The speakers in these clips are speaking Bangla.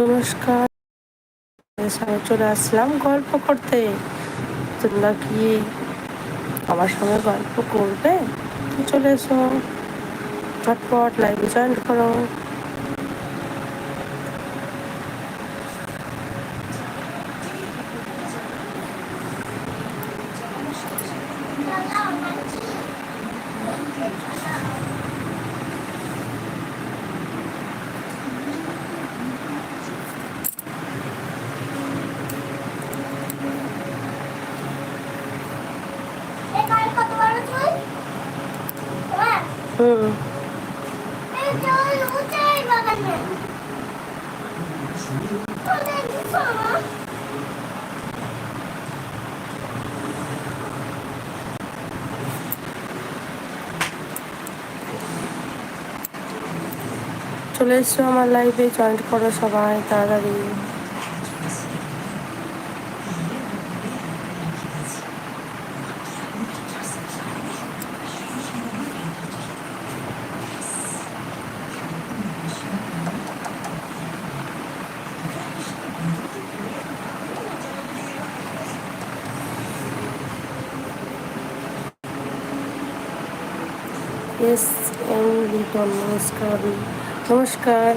নমস্কার। সঙ্গে চলে আসলাম গল্প করতে। তোমরা কি আমার সঙ্গে গল্প করবে? চলে এসো। ঝটপট লাইভে জয়েন করো হুম চলে এসছো আমার লাইভে জয়েন করো সবাই তাড়াতাড়ি। এস এম লিটন নমস্কার নমস্কার।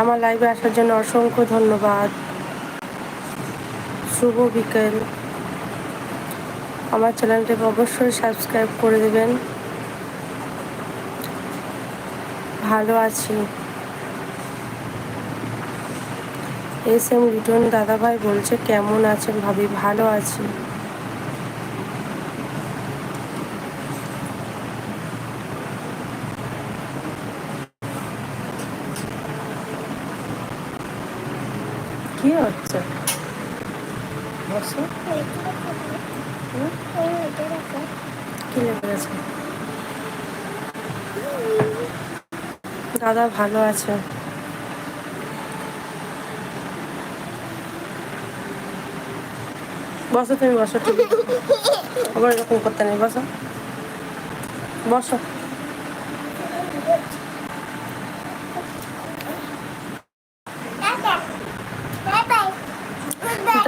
আমার লাইভে আসার জন্য অসংখ্য ধন্যবাদ। শুভ বিকেল। আমার চ্যানেলটাকে অবশ্যই সাবস্ক্রাইব করে দেবেন। ভালো আছি। এস এম লিটন দাদাভাই বলছে, কেমন আছেন ভাবি? ভালো আছি কি হচ্ছে বসো কি লেগে গেছে দাদা ভালো আছে। বসো তুমি, বসো টিভি। আবার এরকম করতে নেই, বসো। বসো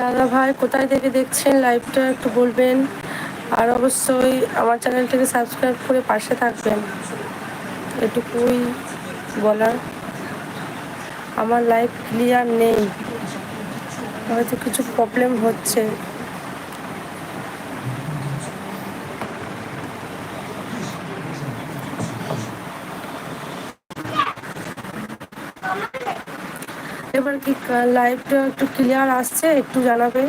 দাদা ভাই, কোথায় থেকে দেখছেন লাইভটা একটু বলবেন। আর অবশ্যই আমার চ্যানেলটাকে সাবস্ক্রাইব করে পাশে থাকবেন। এটুকুই বলার। আমার লাইভ ক্লিয়ার নেই। হয়তো কিছু প্রবলেম হচ্ছে। এবার কি লাইভটা একটু ক্লিয়ার আসছে, একটু জানাবে?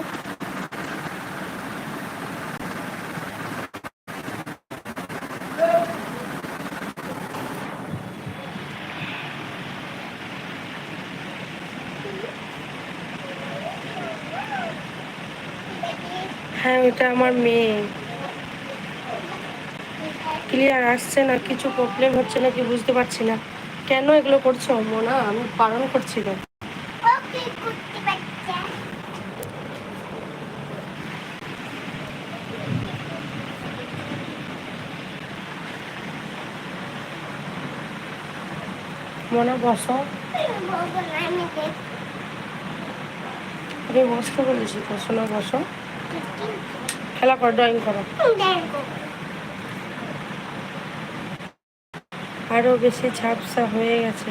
হ্যাঁ এটা আমার মেয়ে। ক্লিয়ার আসছে না, কিছু প্রবলেম হচ্ছে নাকি বুঝতে পারছি না। কেন এগুলো করছ? মোনা, আমি বারণ করছি না। মনে বসো। আমি বসতে বলেছি তো না বসো। খেলা করো ড্রয়িং করো। আরও বেশি ঝাপসা হয়ে গেছে।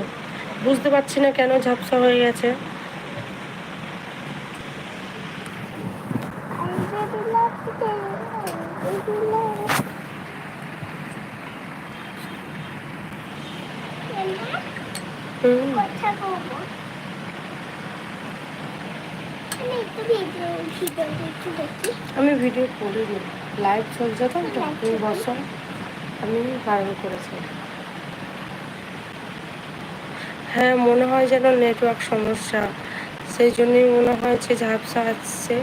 বুঝতে পারছি না কেন ঝাপসা হয়ে গেছে। আমি ভিডিও করিনি। লাইভ চলছে তো তুমি বসো। আমি বারণ করেছি। হ্যাঁ মনে হয় যেন নেটওয়ার্ক সমস্যা। সেই জন্যই মনে হয় যে ঝাপসা আসছে।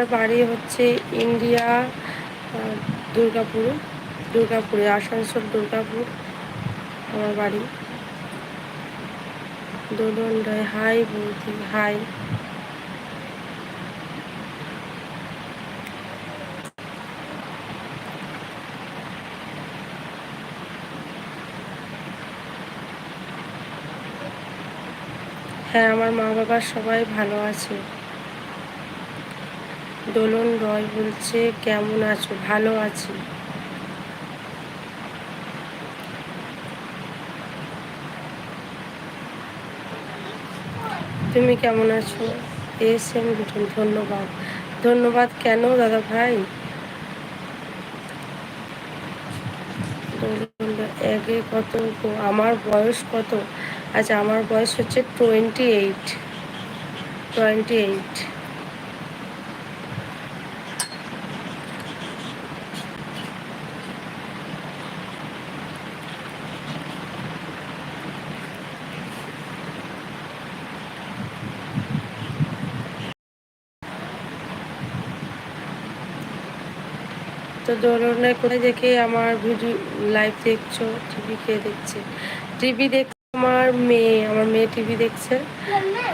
আমার বাড়ি হচ্ছে ইন্ডিয়া দুর্গাপুর, দুর্গাপুরে, আসানসোল, দুর্গাপুর, আমার বাড়ি। দোলন হাই বৌদি, হাই। হ্যাঁ আমার মা বাবা সবাই ভালো আছে। দোলন রয় বলছে, কেমন আছো? ভালো আছি। তুমি কেমন আছো? এস এম লিটন ধন্যবাদ। ধন্যবাদ কেন দাদা ভাই? এগে কত আমার বয়স কত? আচ্ছা আমার বয়স হচ্ছে টোয়েন্টি এইট টোয়েন্টি এইট তো দোলনে কোথায় দেখে আমার ভিডিও লাইভ দেখছ টিভি কে দেখছে। টিভি দেখছে আমার মেয়ে আমার মেয়ে টিভি দেখছে।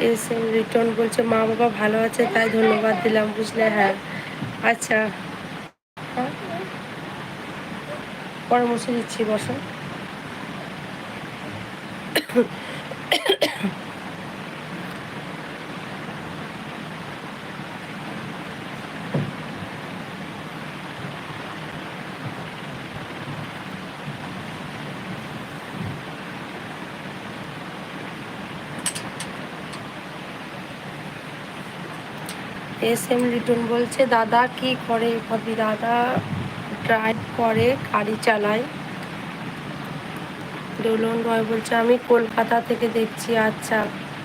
এস রিটার্ন বলছে, মা বাবা ভালো আছে, তাই ধন্যবাদ দিলাম। বুঝলে হ্যাঁ। আচ্ছা। হ্যাঁ? পরামর্শ দিচ্ছি, বসো। এস এম লিটন বলছে, দাদা, কি করে ভাবি? দাদা ড্রাইভ করে, গাড়ি চালায়। দোলন রয় বলছে, আমি কলকাতা থেকে দেখছি আচ্ছা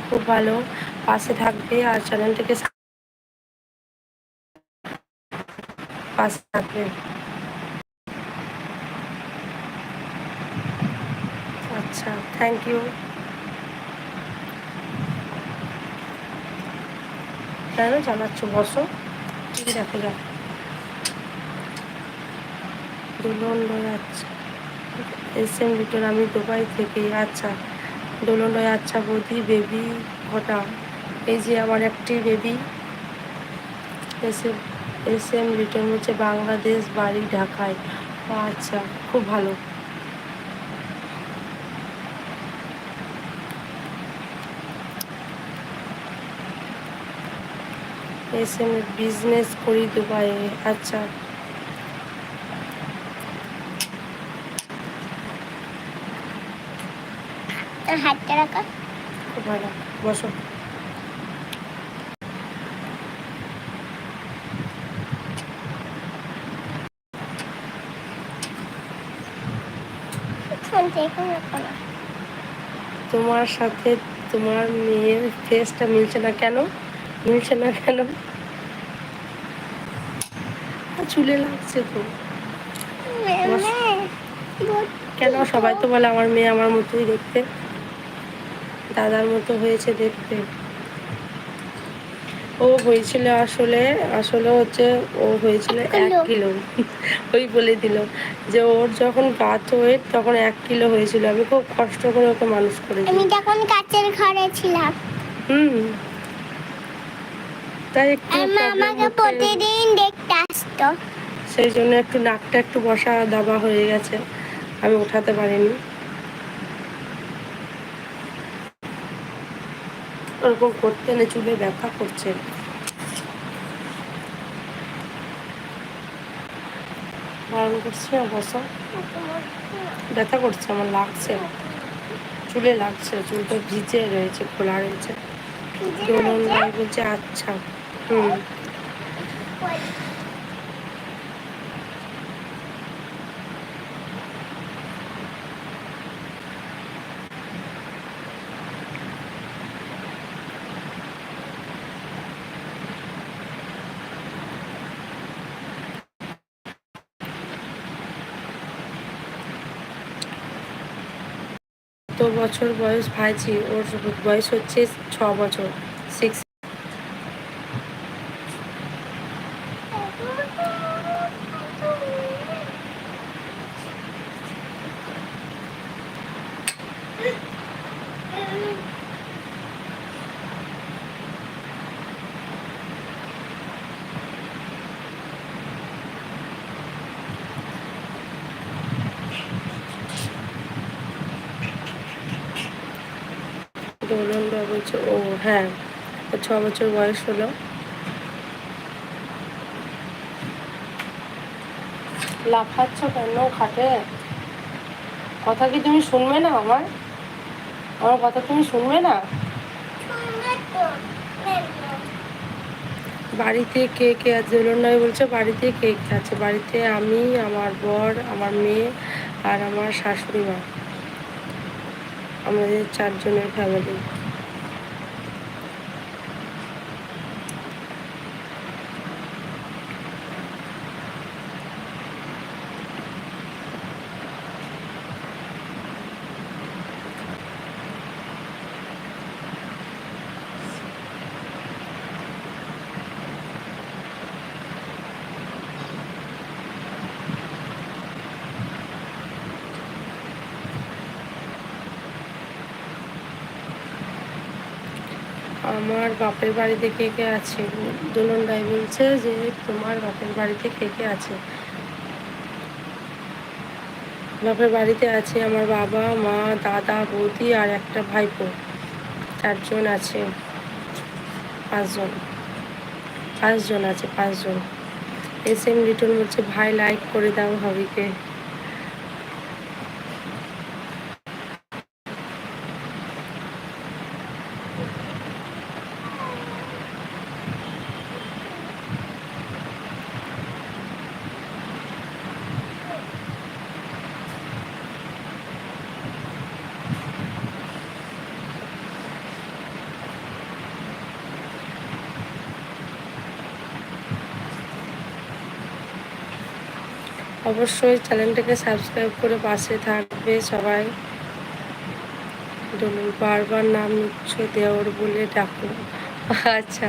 খুব ভালো। পাশে থাকবে আর চ্যানেলটিকে পাশে থাকবে। আচ্ছা থ্যাংক ইউ কেন চালাচ্ছ বসো। দেখো, যাও। দোলন আচ্ছা এম আমি দুবাই থেকে। আচ্ছা দোলন আচ্ছা বৌদি, বেবি, ঘটা। এই যে আমার একটি baby. S M S M Liton হচ্ছে বাংলাদেশ, বাড়ি ঢাকায়। আচ্ছা খুব ভালো। এস এম বিজনেস করি দুবাইয়ে আচ্ছা। হাতটা রাখা। খুব ভালো বসো। ফোন থেকে রাখো না। তোমার সাথে তোমার মেয়ের ফেসটা মিলছে না কেন? মিলছে না কেন? চুলে লাগছে তো। কেন সবাই তো বলে আমার মেয়ে আমার মতোই দেখতে। দাদার মতো হয়েছে দেখতে। ও হয়েছিল আসলে আসলে হচ্ছে ও হয়েছিল এক কিলো। ওই বলে দিল যে ওর যখন গাছ ওয়েট তখন এক কিলো হয়েছিল। আমি খুব কষ্ট করে ওকে মানুষ করেছি আমি তখন কাচের ঘরে ছিলাম। হুম। তাই একটু আমাকে প্রতিদিন দেখতে আসতো সেই জন্য একটু নাকটা একটু বসা দাবা হয়ে গেছে। আমি উঠাতে পারিনি। ওরকম করতে না চুলে ব্যথা করছে। বারণ করছি না বসা। ব্যথা করছে আমার লাগছে। চুলে লাগছে চুলটা ভিজে রয়েছে খোলা রয়েছে। দোলন বলছে আচ্ছা হুম। বছর বয়স ভাইজি ওর বয়স হচ্ছে ছ বছর সিক্স বছর ও হ্যাঁ ছ বছর বয়স হলো। লাফাচ্ছ কেন খাটে কথা কি তুমি শুনবে না আমার? আমার কথা তুমি শুনবে না? বাড়িতে কে কে আছে নয় বলছে বাড়িতে কে কে আছে? বাড়িতে আমি, আমার বর, আমার মেয়ে আর আমার শাশুড়ি মা। আমাদের চারজনের ফ্যামিলি আমার বাপের বাড়িতে কে কে আছে? দোলন রায় বলছে যে, তোমার বাপের বাড়িতে কে কে আছে? বাপের বাড়িতে আছে আমার বাবা, মা, দাদা, বৌদি আর একটা ভাইপো। চারজন আছে। পাঁচজন। পাঁচজন আছে, পাঁচজন। এস এম রিটন বলছে, ভাই লাইক করে দাও হবিকে। অবশ্যই চ্যানেলটাকে সাবস্ক্রাইব করে পাশে থাকবে সবাই। বারবার নাম নিচ্ছ, দেওর বলে ডাকো। আচ্ছা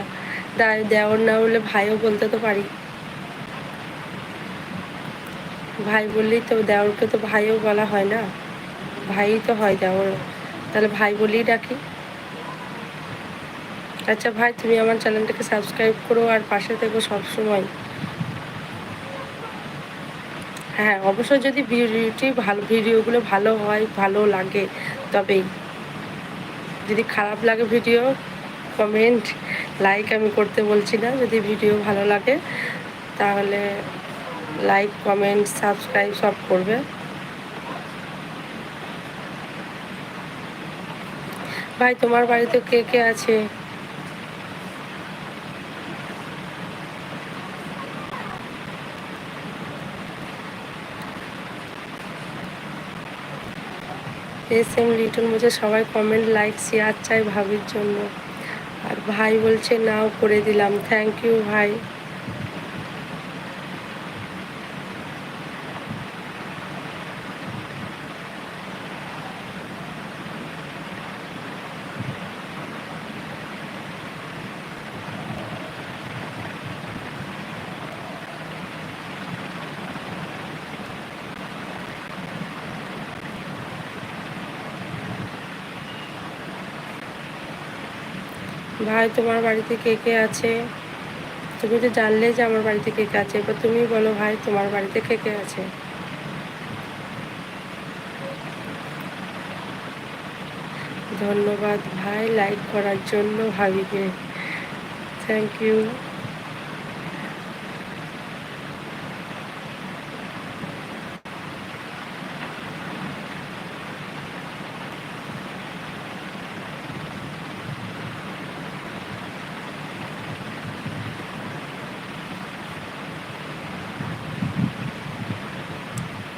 দেওর না বলে ভাইও বলতে তো পারি। ভাই বললেই তো দেওরকে তো ভাইও বলা হয় না? ভাই তো হয় দেওর। তাহলে ভাই বলেই ডাকি। আচ্ছা ভাই, তুমি আমার চ্যানেলটাকে সাবস্ক্রাইব করো আর পাশে থেকো সবসময়। হ্যাঁ অবশ্যই যদি ভিডিওটি ভালো, ভিডিওগুলো ভালো হয়, ভালো লাগে তবেই যদি খারাপ লাগে ভিডিও কমেন্ট লাইক আমি করতে বলছি না। যদি ভিডিও ভালো লাগে, তাহলে লাইক কমেন্ট সাবস্ক্রাইব সব করবে। ভাই, তোমার বাড়িতে কে কে আছে? এস এম রিটন বলছে সবাই কমেন্ট লাইক শেয়ার চাই ভাবির জন্য। আর ভাই বলছে, নাও করে দিলাম। থ্যাংক ইউ ভাই। ভাই, তোমার বাড়িতে কে কে আছে? তুমি তো জানলে যে আমার বাড়িতে কে কে আছে, এবার তুমি বলো ভাই, তোমার বাড়িতে কে কে আছে? ধন্যবাদ ভাই লাইক করার জন্য ভাবিকে। থ্যাংক ইউ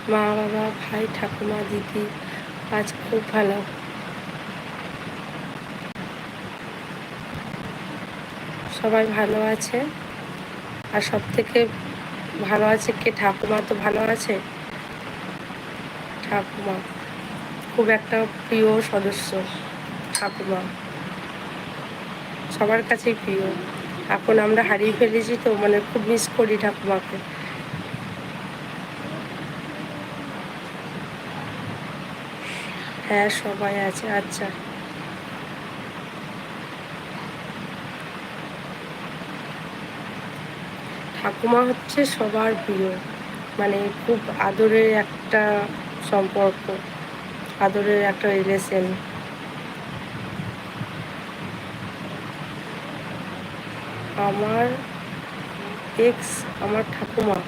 মা বাবা ভাই, ঠাকুমা, দিদি, আজ খুব ভালো। সবাই ভালো আছে? আর সব থেকে ভালো আছে কে? ঠাকুমা তো ভালো আছে? ঠাকুমা, খুব একটা প্রিয় সদস্য ঠাকুমা। সবার কাছেই প্রিয়। এখন আমরা হারিয়ে ফেলেছি তো মানে খুব মিস করি ঠাকুমাকে। হ্যাঁ সবাই আছে আচ্ছা। ঠাকুমা হচ্ছে সবার প্রিয় মানে খুব আদরের একটা সম্পর্ক আদরের একটা রিলেশন আমার এক্স আমার ঠাকুমা।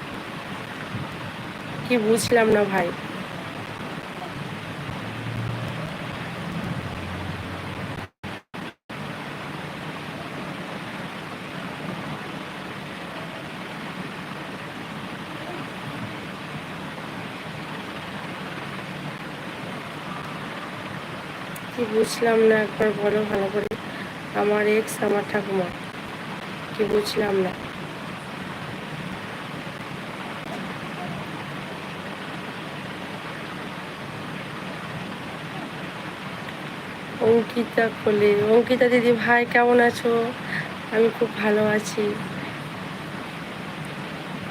কি বুঝলাম না ভাই। কি বুঝলাম না একবার বলো ভালো করে। আমার এক্স আমার ঠাকুমা। কি বুঝলাম না। অঙ্কিতা কোলে। অঙ্কিতা দিদি ভাই, কেমন আছো? আমি খুব ভালো আছি।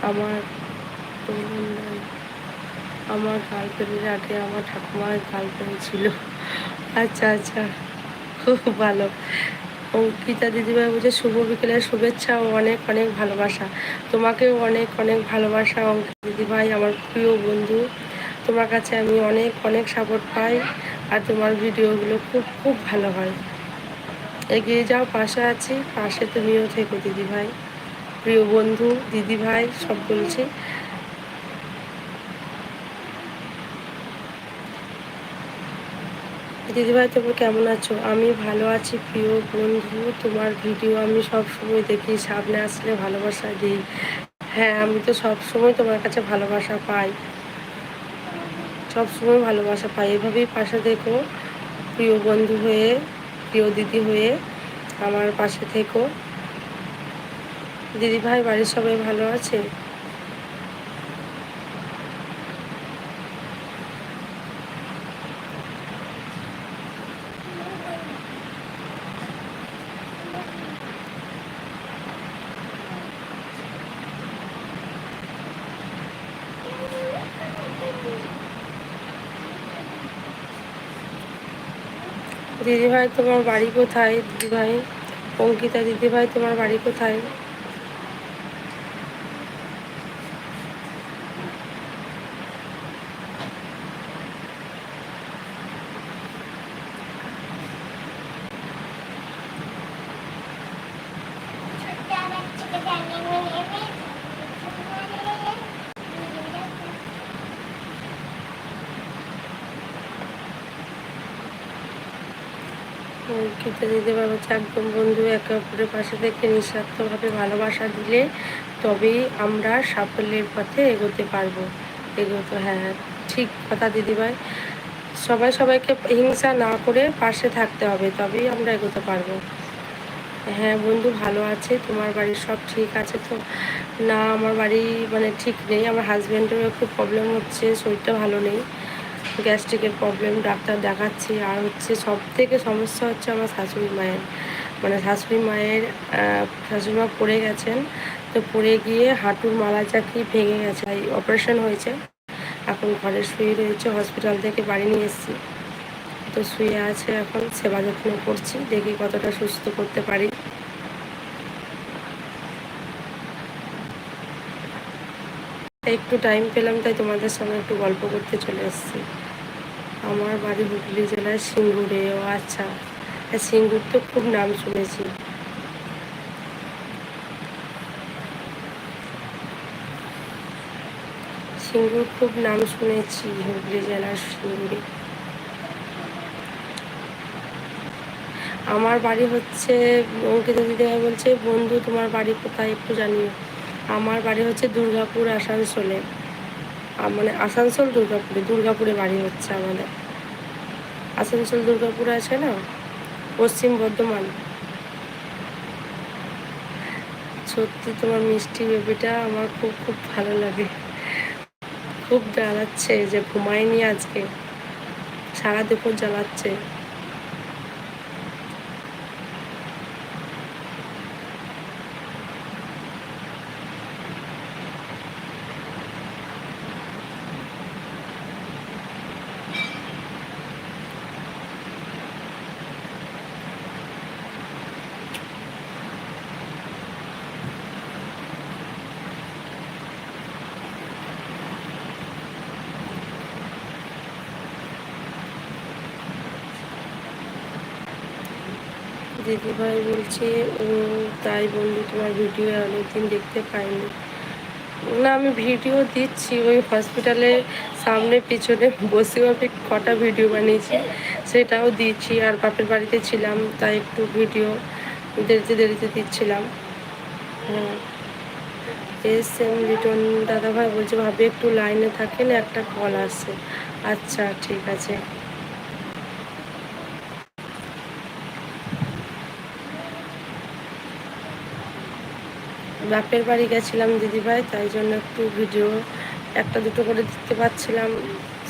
আমার আমার গার্লফ্রেন্ডের আগে আমার ঠাকুমার গার্লফ্রেন্ড ছিল। আচ্ছা আচ্ছা। খুব ভালো। অঙ্কিতা দিদিভাই বলছে, শুভ বিকেলের শুভেচ্ছা ও অনেক অনেক ভালোবাসা। তোমাকেও অনেক অনেক ভালোবাসা অঙ্কিতা দিদিভাই, আমার প্রিয় বন্ধু। তোমার কাছে আমি অনেক অনেক সাপোর্ট পাই আর তোমার ভিডিওগুলো খুব খুব ভালো হয়। এগিয়ে যাও, পাশে আছি, পাশে তুমিও থেকো দিদিভাই। প্রিয় বন্ধু, দিদিভাই, সব বলছি। দিদিভাই তুমি কেমন আছো? আমি ভালো আছি, প্রিয় বন্ধু। তোমার ভিডিও আমি সব সময় দেখি, সামনে আসলে ভালোবাসা দিই। হ্যাঁ আমি তো সব সময় তোমার কাছে ভালোবাসা পাই। সব সময় ভালোবাসা পাই। এভাবেই পাশে দেখো প্রিয় বন্ধু হয়ে, প্রিয় দিদি হয়ে আমার পাশে থেকো। দিদিভাই, বাড়ির সবাই ভালো আছে? দিদিভাই তোমার বাড়ি কোথায়? দিদিভাই অঙ্কিতা দিদিভাই তোমার বাড়ি কোথায়? অঙ্কিতা দিদিভাই হচ্ছে একদম বন্ধু, একে অপরের পাশে থেকে নিঃস্বার্থভাবে ভালোবাসা দিলে তবেই আমরা সাফল্যের পথে এগোতে পারব। এগোতে হ্যাঁ হ্যাঁ ঠিক কথা দিদিভাই। সবাই সবাইকে হিংসা না করে পাশে থাকতে হবে, তবেই আমরা এগোতে পারব। হ্যাঁ বন্ধু, ভালো আছে, তোমার বাড়ির সব ঠিক আছে তো? না, আমার বাড়ি মানে ঠিক নেই, আমার হাজব্যান্ডেরও একটু প্রবলেম হচ্ছে, শরীরটা ভালো নেই। গ্যাস্ট্রিকের প্রবলেম, ডাক্তার দেখাচ্ছি। আর হচ্ছে সব থেকে সমস্যা হচ্ছে আমার শাশুড়ি মায়ের। মানে শাশুড়ি মায়ের শাশুড়ি মা পড়ে গেছেন, তো পড়ে গিয়ে হাঁটুর মালা চাকি ভেঙে গেছে অপারেশন হয়েছে। এখন ঘরে শুয়ে রয়েছে হসপিটাল থেকে বাড়ি নিয়ে এসেছি। তো শুয়ে আছে এখন, সেবা যত্ন করছি, দেখি কতটা সুস্থ করতে পারি। একটু টাইম পেলাম, তাই তোমাদের সঙ্গে একটু গল্প করতে চলে এসেছি। আমার বাড়ি হুগলি জেলার সিঙ্গুরে, ও আচ্ছা সিঙ্গুর তো খুব নাম শুনেছি। সিঙ্গুর খুব নাম শুনেছি, হুগলি জেলার সিঙ্গুরে। আমার বাড়ি হচ্ছে, অঙ্কিতা দিদিভাই বলছে, বন্ধু, তোমার বাড়ি কোথায় একটু জানিও। আমার বাড়ি হচ্ছে দুর্গাপুর আসানসোলে। মানে আসানসোল দুর্গাপুরে দুর্গাপুরে বাড়ি হচ্ছে আমাদের। আসানসোল দুর্গাপুর আছে না? পশ্চিম বর্ধমান। সত্যি তোমার মিষ্টি বেবিটা আমার খুব খুব ভালো লাগে। খুব জ্বালাচ্ছে যে, ঘুমায়নি আজকে। সারা দুপুর জ্বালাচ্ছে। দিদিভাই বলছে, ও তাই বন্ধু তোমার ভিডিও অনেকদিন দেখতে পাইনি। না, আমি ভিডিও দিচ্ছি, ওই হসপিটালে সামনে পিছনে বসেও আমি কটা ভিডিও বানিয়েছি, সেটাও দিচ্ছি, আর বাপের বাড়িতে ছিলাম, তাই একটু ভিডিও দেরিতে দেরিতে দিচ্ছিলাম। হ্যাঁ। এস এম রিটন দাদাভাই বলছে, ভাবে, একটু লাইনে থাকেন, একটা কল আসছে। আচ্ছা ঠিক আছে। বাপের বাড়ি গেছিলাম দিদিভাই, তাই জন্য একটু ভিডিও একটা দুটো করে দিতে পারছিলাম।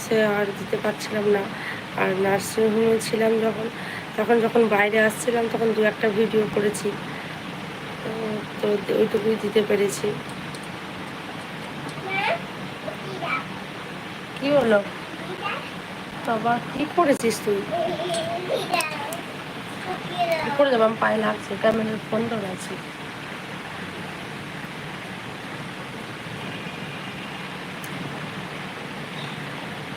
সে আর দিতে পারছিলাম না। আর নার্সিংহোমে ছিলাম যখন, তখন যখন বাইরে আসছিলাম, তখন দু একটা ভিডিও করেছি। তো ওইটুকুই দিতে পেরেছি। কি হলো? বাবা, কি করেছিস তুই? করে যাব আমি পায়ে লাগছে, ক্যামেরার ফোন ধরে আছি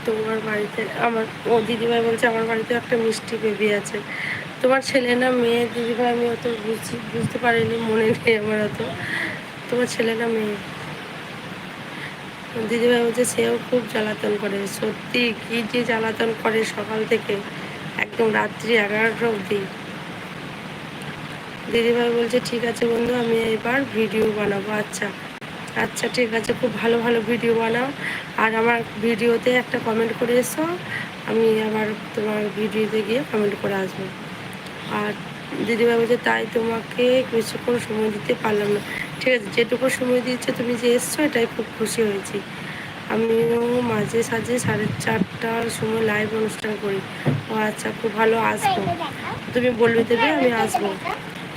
তোমার বাড়িতে, আমার ও দিদিভাই বলছে, আমার বাড়িতে একটা মিষ্টি বেবি আছে। তোমার ছেলে না মেয়ে, দিদিভাই, আমি অত বুঝি, বুঝতে পারিনি, মনে নেই আমার অত। তোমার ছেলে না মেয়ে। দিদিভাই বলছে, সেও খুব জ্বালাতন করে। সত্যি, কি যে জ্বালাতন করে সকাল থেকে, একদম রাত্রি এগারোটা অবধি। দিদিভাই বলছে, ঠিক আছে বন্ধু, আমি এবার ভিডিও বানাবো। আচ্ছা আচ্ছা ঠিক আছে, খুব ভালো ভালো ভিডিও বানাও। আর আমার ভিডিওতে একটা কমেন্ট করে এসো, আমি আবার তোমার ভিডিওতে গিয়ে কমেন্ট করে আসব। আর দিদিভাই বলছে তাই তোমাকে বেশিক্ষণ সময় দিতে পারলাম না। ঠিক আছে, যেটুকু সময় দিয়েছে তুমি যে এসছো, এটাই খুব খুশি হয়েছি। আমিও মাঝে সাঝে সাড়ে চারটার সময় লাইভ অনুষ্ঠান করি। ও আচ্ছা খুব ভালো, আসব। তুমি বলবে দেবে, আমি আসব।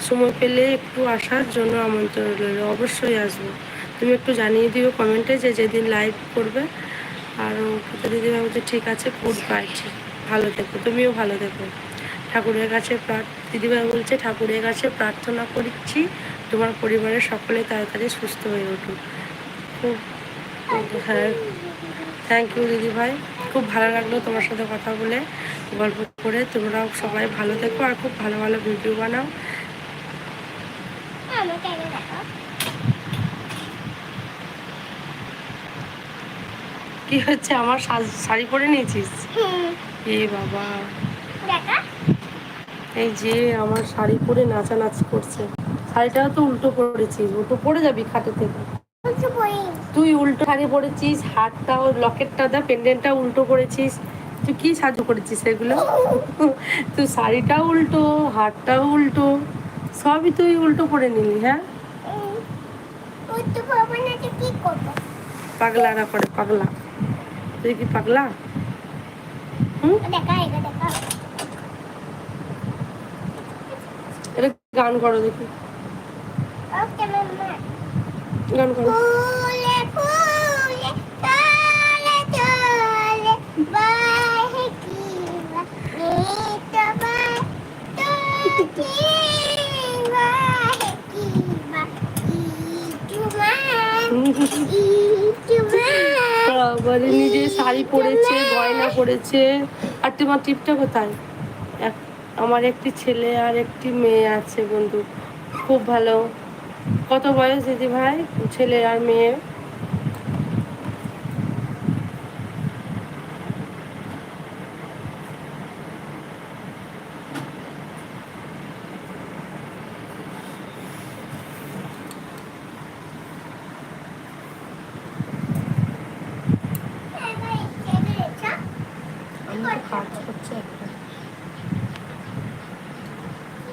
সময় পেলে একটু আসার জন্য আমন্ত্রণ অবশ্যই আসব। তুমি একটু জানিয়ে দিও কমেন্টে যে যেদিন লাইভ করবে। আর দিদিভাই বলছে, ঠিক আছে গুড বাই ভালো থেকো, তুমিও ভালো থেকো। ঠাকুরের কাছে দিদিভাই বলছে, ঠাকুরের কাছে প্রার্থনা করছি, তোমার পরিবারের সকলে তাড়াতাড়ি সুস্থ হয়ে উঠুক। খুব হ্যাঁ থ্যাংক ইউ দিদিভাই। খুব ভালো লাগল তোমার সাথে কথা বলে, গল্প করে। তোমরাও সবাই ভালো থেকো, আর খুব ভালো ভালো ভিডিও বানাও। কি হচ্ছে? আমার শাড়ি পরে নিয়েছিস? এ বাবা। এই যে আমার শাড়ি পরে নাচানাচি করছে। শাড়িটাও তো উল্টো পরেছিস উল্টো পরে যাবি খাটে থেকে। তুই উল্টো শাড়ি পরেছিস হাতটাও লকেটটা দা পেন্ডেন্টটা উল্টো করেছিস। তুই কি সাহায্য করেছিস এগুলো তুই শাড়িটাও উল্টো হাতটাও উল্টো সবই তুই উল্টো করে নিলি হ্যাঁ? পাগলারা করে পাগলা। তুই কি পাগলা? এটা গান করো দেখি। গান করো। ফুলে বাবারে নিজে শাড়ি পরেছে গয়না পরেছে। আর তোমার টিপটা কোথায়? এক আমার একটি ছেলে আর একটি মেয়ে আছে বন্ধু। খুব ভালো। কত বয়স দিদি ভাই? ছেলে আর মেয়ে?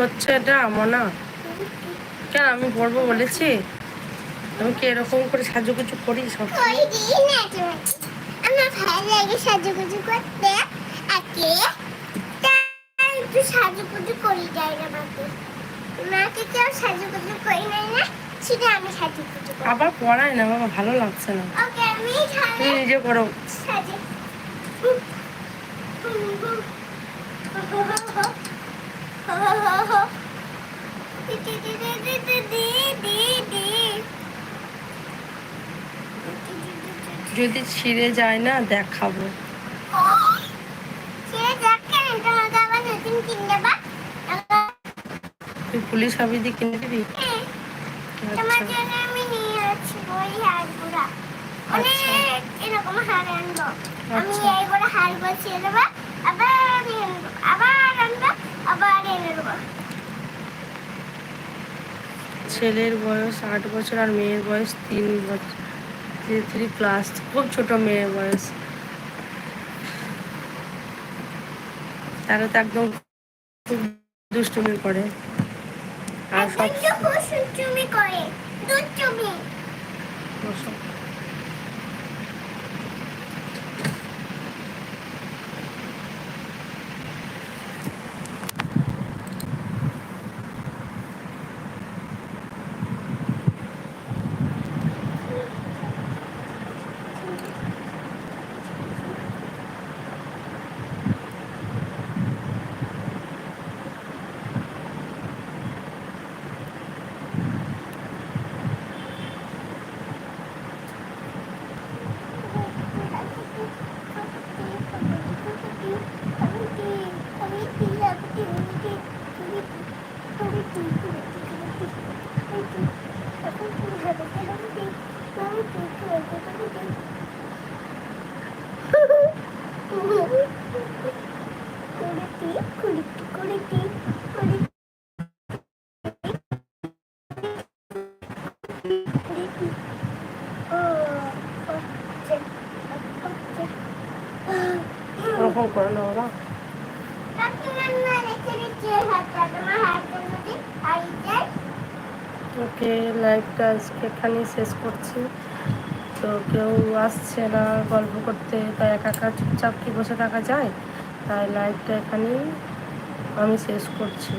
হচ্ছে এটা মনা। kubuti. কেন আমি পড়ব বলেছি? আমি কি এরকম করে সাজুগুজু করি সব না। আমার ভালো লাগে সাজুগুজু করতে। আজকে একটু সাজুগুজু করি যাই না মাকে মাকে কেউ সাজুগুজু করি নাই না শুধু আমি সাজুগুজু করি। আবার পড়ায় না বাবা ভালো লাগছে না। ওকে আমি তুমি নিজে করো সাজু। যদি ছিঁড়ে যায় না দেখাবো। পুলিশ হবে অফিসে কিনে দিবি? আচ্ছা। আমি আচ্ছা। আচ্ছা। এই করে হার বসিয়ে দেবো আবার আবার ছেলের বয়স আট বছর আর মেয়ের বয়স তিন বছর। থ্রি ক্লাস খুব ছোট মেয়ের বয়স। তারা তো একদম খুব দুষ্টুমি করে। আর সব সুচুমি করে। ওকে এখানেই শেষ করছি। তো কেউ আসছে না গল্প করতে, তাই একা একা চুপচাপ কি বসে থাকা যায়? তাই লাইভটা এখানেই আমি শেষ করছি।